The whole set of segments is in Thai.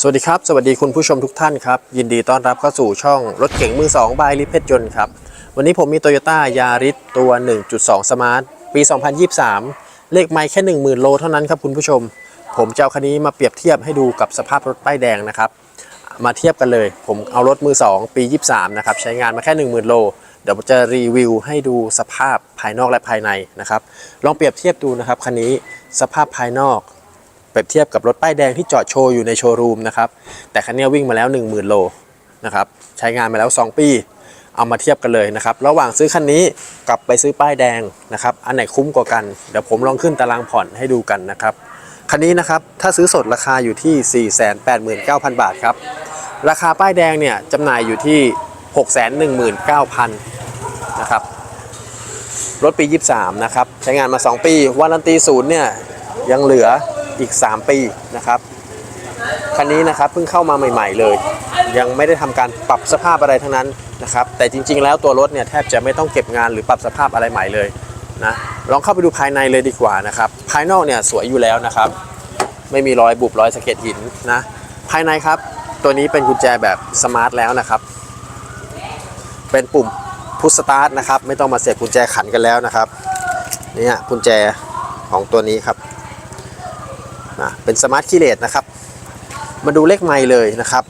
สวัสดีครับ สวัสดีคุณผู้ชมทุกท่านครับ ยินดีต้อนรับเข้าสู่ช่องรถเก๋งมือ2บายลิเพชยนต์ครับ วันนี้ผมมี Toyota Yaris ตัว 1.2 Smart ปี 2023 เลขไม่แค่ 10,000 โลเท่านั้นครับคุณผู้ชม ผมจะเอาคันนี้มาเปรียบเทียบให้ดูกับสภาพรถป้ายแดงนะครับ มาเทียบกันเลย ผมเอารถมือ 2 ปี 23 นะครับ ใช้งานมาแค่ 10,000 โล เดี๋ยวจะรีวิวให้ดูสภาพภายนอกและภายในนะครับ ลองเปรียบเทียบดูนะครับคันนี้สภาพภายนอก ปรียบเทียบกับรถป้ายแดงที่จอดโชว์อยู่ในโชว์รูมนะครับแต่คันนี้วิ่งมาแล้ว 10,000 โลนะครับใช้งานมาแล้ว 2 ปี เอามาเทียบกันเลยนะครับระหว่างซื้อคันนี้กับไปซื้อป้ายแดงนะครับอันไหนคุ้มกว่ากันเดี๋ยวผมลองขึ้นตารางผ่อนให้ดูกันนะครับคันนี้นะครับถ้าซื้อสดราคาอยู่ที่ 489,000 บาทครับราคาป้ายแดงเนี่ยจำหน่ายอยู่ที่ 619,000นะครับรถปี 23 นะครับ ใช้งานมา 2 ปีวารันตีศูนย์เนี่ย ยังเหลือ อีก 3 ปีนะครับคันนี้นะครับเพิ่งเข้ามาใหม่ ๆ เลย ยังไม่ได้ทำการปรับสภาพอะไรทั้งนั้นนะครับแต่จริง ๆ แล้วตัวรถเนี่ยแทบจะไม่ต้องเก็บงานหรือปรับสภาพอะไรใหม่เลยนะลองเข้าไปดูภายในเลยดีกว่านะครับภายนอกเนี่ยสวยอยู่แล้วนะครับ ไม่มีรอยบุบรอยสะเก็ดหินนะภายในครับตัวนี้เป็นกุญแจแบบสมาร์ทแล้วนะครับ เป็นปุ่มพุชสตาร์ทนะครับ ไม่ต้องมาเสียบกุญแจขันกันแล้วนะครับนี่ฮะกุญแจของตัวนี้ครับ นะเป็นสมาร์ทคีเลสนะครับ มาดูเลขไมล์เลยนะครับ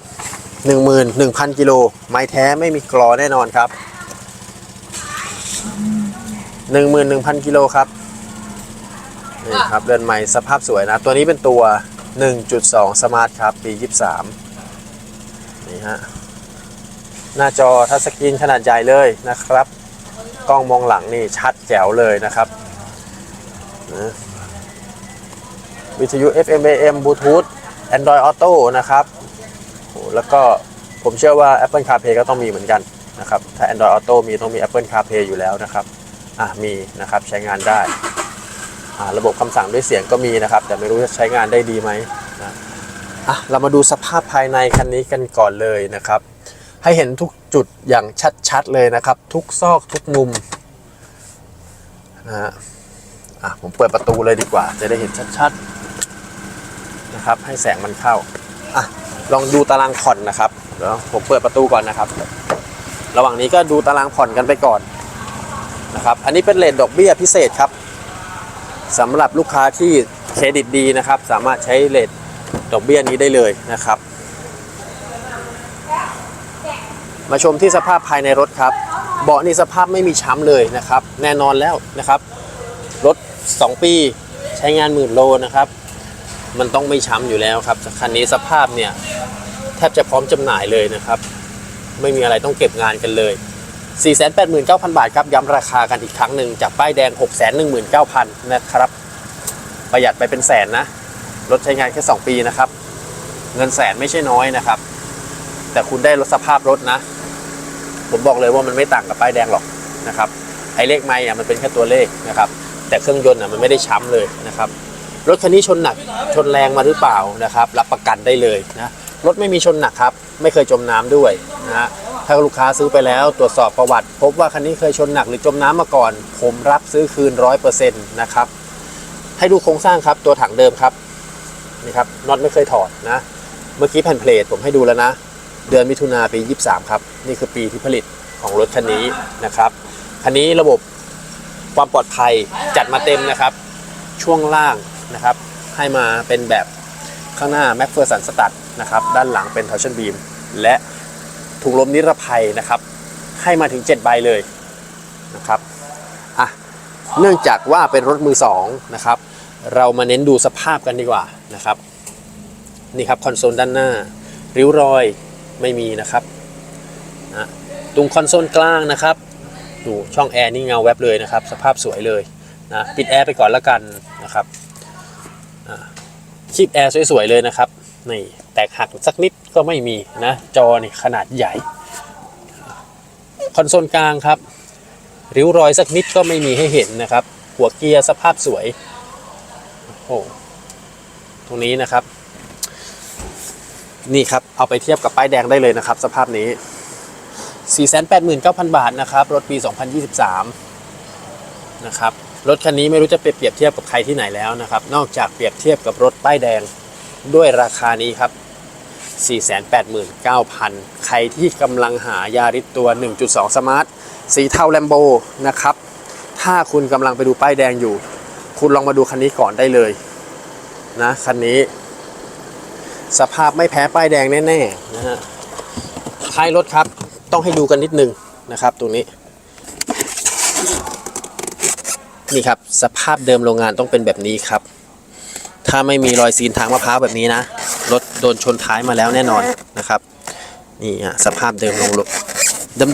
11,000 กิโล ไม้แท้ไม่มีกรอแน่นอนครับ 11,000 กิโลครับนี่ครับเรือนไม้สภาพสวยนะ ตัวนี้เป็นตัว 1.2 สมาร์ทครับ ปี 23 นี่ฮะ หน้าจอทัชสกรีนขนาดใหญ่เลยนะครับ กล้องมองหลังนี่ชัดแจ๋วเลยนะครับนะ วิทยุ FM AM Bluetooth Android Auto นะครับโอ้แล้วก็ผมเชื่อว่า Apple CarPlay ก็ต้องมีเหมือนกันนะครับ ถ้า Android Auto มีต้องมี Apple CarPlay อยู่แล้วนะครับ อะมีนะครับใช้งานได้ อ่าระบบคำสั่งด้วยเสียงก็มีนะครับ แต่ไม่รู้จะใช้งานได้ดีไหมนะอะเรามาดูสภาพภายในคันนี้กันก่อนเลยนะครับ ให้เห็นทุกจุดอย่างชัดๆเลยนะครับ ทุกซอกทุกมุมนะฮะอะผมเปิดประตูเลยดีกว่า จะได้เห็นชัดๆ นะครับ ให้แสงมันเข้าอะลองดูตารางผ่อนนะครับเดี๋ยวผมเปิดประตูก่อนนะครับ ระหว่างนี้ก็ดูตารางผ่อนกันไปก่อนนะครับ อันนี้เป็นเลทดอกเบี้ยพิเศษครับสำหรับลูกค้าที่เครดิตดีนะครับ สามารถใช้เลทดอกเบี้ยนี้ได้เลยนะครับ มาชมที่สภาพภายในรถครับ เบาะนี่สภาพไม่มีช้ำเลยนะครับ แน่นอนแล้วนะครับ รถ 2 ปีใช้งานหมื่นโลนะครับ มันต้องไม่ช้ำอยู่แล้วครับคันนี้สภาพเนี่ยแทบจะพร้อมจำหน่ายเลยนะครับ ไม่มีอะไรต้องเก็บงานกันเลย 489,000 บาทครับย้ำราคากันอีกครั้งหนึ่งจากป้ายแดง 619,000 นะครับ ประหยัดไปเป็นแสนนะ รถใช้งานแค่ 2 ปีนะครับ เงินแสนไม่ใช่น้อยนะครับ แต่คุณได้รถสภาพรถนะ ผมบอกเลยว่ามันไม่ต่างกับป้ายแดงหรอกนะครับไอ้เลขไม่อะมันเป็นแค่ตัวเลขนะครับ แต่เครื่องยนต์อะมันไม่ได้ช้ำเลยนะครับ รถคันนี้ชนหนักชนแรงมาหรือเปล่านะครับรับประกันได้เลยนะรถไม่มีชนหนักครับ ไม่เคยจมน้ำด้วยนะฮะถ้าลูกค้าซื้อไปแล้วตรวจสอบประวัติ พบว่าคันนี้เคยชนหนักหรือจมน้ำมาก่อน ผมรับซื้อคืนร้อยเปอร์เซ็นต์นะครับให้ดูโครงสร้างครับตัวถังเดิมครับนี่ครับน็อตไม่เคยถอดนะเมื่อกี้แผ่นเพลทผมให้ดูแล้วนะ เดือนมิถุนาปี 23 ครับ นี่คือปีที่ผลิตของรถคันนี้นะครับคันนี้ระบบความปลอดภัยจัดมาเต็มนะครับ ช่วงล่าง นะครับ ให้มาเป็นแบบข้างหน้า m a c p h e r s o n s t a r t นะครับ ด้านหลังเป็น torsion beam และถุงลมนิรภัยนะครับ ให้มาถึง 7 ใบเลยนะครับอะเนื่องจากว่าเป็นรถมือ2นะครับ เรามาเน้นดูสภาพกันดีกว่านะครับ นี่ครับคอนโซลด้านหน้า ริ้วรอยไม่มีนะครับนะตรงคอนโซลกลางนะครับดูช่องแอร์นี่เงาแวบเลยนะครับ สภาพสวยเลยนะปิดแอร์ไปก่อนล้วกันนะครับ คีบแอร์สวยๆเลยนะครับนี่แตกหักสักนิดก็ไม่มีนะ จอนี่ขนาดใหญ่ คอนโซลกลางครับ ริ้วรอยสักนิดก็ไม่มีให้เห็นนะครับ หัวเกียร์สภาพสวยโอ้ตรงนี้นะครับ นี่ครับ เอาไปเทียบกับป้ายแดงได้เลยนะครับ สภาพนี้ 489,000 บาทนะครับ รถปี 2023 นะครับ รถคันนี้ไม่รู้จะไปเปรียบเทียบกับใครที่ไหนแล้วนะครับ นอกจากเปรียบเทียบกับรถป้ายแดงด้วยราคานี้ครับ 489,000 ใครที่กำลังหายาริสตัว 1.2 สมาร์ท สีเทาแลมโบนะครับ ถ้าคุณกำลังไปดูป้ายแดงอยู่ คุณลองมาดูคันนี้ก่อนได้เลยนะคันนี้ สภาพไม่แพ้ป้ายแดงแน่ๆนะฮะท้ายรถครับต้องให้ดูกันนิดนึงนะครับตรงนี้ นี่ครับสภาพเดิมโรงงานต้องเป็นแบบนี้ครับ ถ้าไม่มีรอยซีนทางมะพร้าวแบบนี้นะรถโดนชนท้ายมาแล้วแน่นอนนะครับนี่ฮะสภาพเดิมลงรถ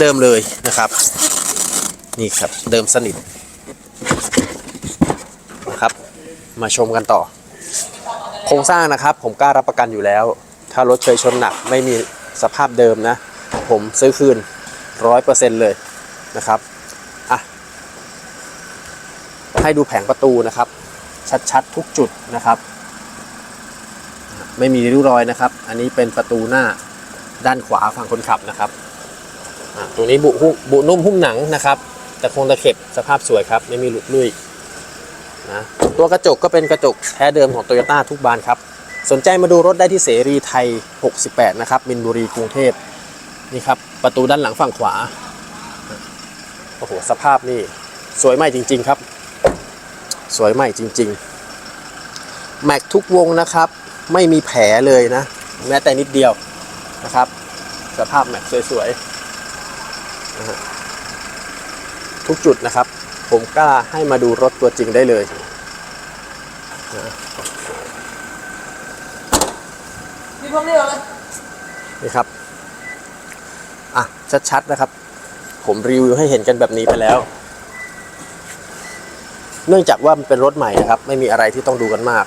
เดิมๆเลยนะครับ นี่ครับเดิมสนิทนะครับมาชมกันต่อ โครงสร้างนะครับผมกล้ารับประกันอยู่แล้ว ถ้ารถเคยชนหนักไม่มีสภาพเดิมนะ ผมซื้อคืนร้อยเปอร์เซ็นต์เลยนะครับ ให้ดูแผงประตูนะครับ ชัดๆทุกจุดนะครับ ไม่มีริ้วรอยนะครับ อันนี้เป็นประตูหน้าด้านขวาฝั่งคนขับนะครับตรงนี้บุหุ้มบุนุ่มหุ้มหนังนะครับ แต่คงตะเข็บสภาพสวยครับ ไม่มีหลุดลุ่ยนะตัวกระจกก็เป็นกระจกแท้เดิมของโตโยต้าทุกบานครับ สนใจมาดูรถได้ที่เสรีไทย 68 นะครับมินบุรีกรุงเทพนี่ครับ ประตูด้านหลังฝั่งขวา โอ้โห สภาพนี่ สวยใหม่จริง ๆ ครับ สวยใหม่จริง ๆ แม็กทุกวงนะครับ ไม่มีแผลเลยนะ แม้แต่นิดเดียวนะครับ สภาพแม็กสวยๆนะฮะทุกจุดนะครับ ผมกล้าให้มาดูรถตัวจริงได้เลยนะมีพวกนี้เหรอนี่ครับ อะ ชัดๆนะครับ ผมรีวิวให้เห็นกันแบบนี้ไปแล้ว เนื่องจากว่ามันเป็นรถใหม่นะครับ ไม่มีอะไรที่ต้องดูกันมาก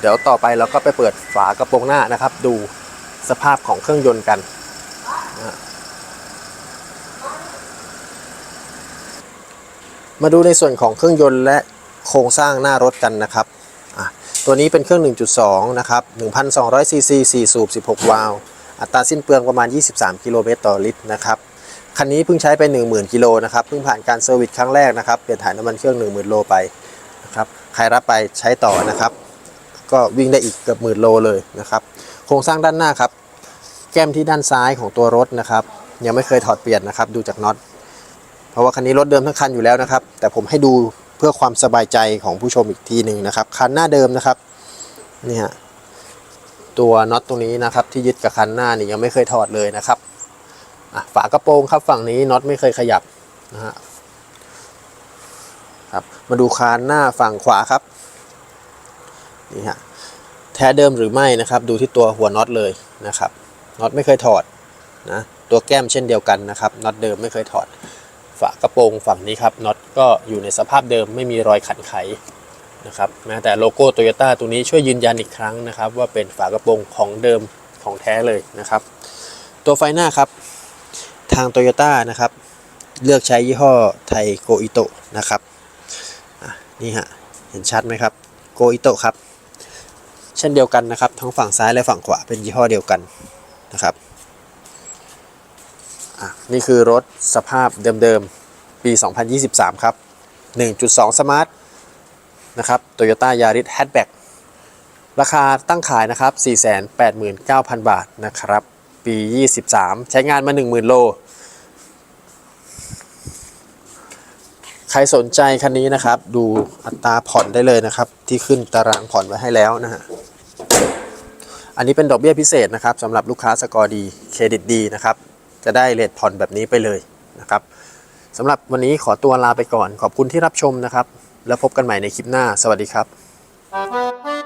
เดี๋ยวต่อไปเราก็ไปเปิดฝากระโปรงหน้านะครับ ดูสภาพของเครื่องยนต์กันนะมาดูในส่วนของเครื่องยนต์และโครงสร้างหน้ารถกันนะครับ ตัวนี้เป็นเครื่อง 1.2 นะครับ1,200ซีซี4สูบ 16 วาล์ว อัตราสิ้นเปลืองประมาณ 23 กิโลเมตรต่อลิตรนะครับ คันนี้เพิ่งใช้ไป 10,000กิโลนะครับเพิ่งผ่านการเซอร์วิสครั้งแรกนะครับเปลี่ยนถ่ายน้ำมันเครื่อง 10,000โลไปนะครับใครรับไปใช้ต่อนะครับ ก็วิ่งได้อีกเกือบหมื่นโลเลยนะครับโครงสร้างด้านหน้าครับแก้มที่ด้านซ้ายของตัวรถนะครับ ยังไม่เคยถอดเปลี่ยนนะครับ ดูจากน็อตเพราะว่าคันนี้รถเดิมทั้งคันอยู่แล้วนะครับ แต่ผมให้ดูเพื่อความสบายใจของผู้ชมอีกทีหนึ่งนะครับ คันหน้าเดิมนะครับนี่ฮะตัวน็อตตรงนี้นะครับ ที่ยึดกับคันหน้านี่ยังไม่เคยถอดเลยนะครับ ฝากระโปรงครับฝั่งนี้น็อตไม่เคยขยับนะฮะครับมาดูคานหน้าฝั่งขวาครับนี่ฮะแท้เดิมหรือไม่นะครับ ดูที่ตัวหัวน็อตเลยนะครับน็อตไม่เคยถอดนะตัวแก้มเช่นเดียวกันนะครับน็อตเดิมไม่เคยถอด ฝากระโปรงฝั่งนี้ครับน็อตก็อยู่ในสภาพเดิมไม่มีรอยขันไขนะครับแม้แต่โลโก้โตโยต้าตัวนี้ช่วยยืนยันอีกครั้งนะครับ ว่าเป็นฝากระโปรงของเดิมของแท้เลยนะครับ ตัวไฟหน้าครับ ทางโตโยต้านะครับ เลือกใช้ยี่ห้อไทโกอิโตะนะครับนี่ฮะเห็นชัดไหมครับโกอิโตะครับ เช่นเดียวกันนะครับทั้งฝั่งซ้ายและฝั่งขวาเป็นยี่ห้อเดียวกันนะครับนี่คือรถสภาพเดิมๆ ปี 2023 ครับ 1.2สมาร์ทนะครับ Toyota Yaris Hatchback ราคาตั้งขายนะครับ 489,000 บาทนะครับ ปี 23 ใช้งานมา 10,000 โล ใครสนใจคันนี้นะครับ ดูอัตราผ่อนได้เลยนะครับ ที่ขึ้นตารางผ่อนไว้ให้แล้วนะฮะ อันนี้เป็นดอกเบี้ยพิเศษนะครับสำหรับลูกค้าสกอร์ดีเครดิตดีนะครับ จะได้เลทผ่อนแบบนี้ไปเลยนะครับสำหรับวันนี้ขอตัวลาไปก่อน ขอบคุณที่รับชมนะครับ แล้วพบกันใหม่ในคลิปหน้า สวัสดีครับ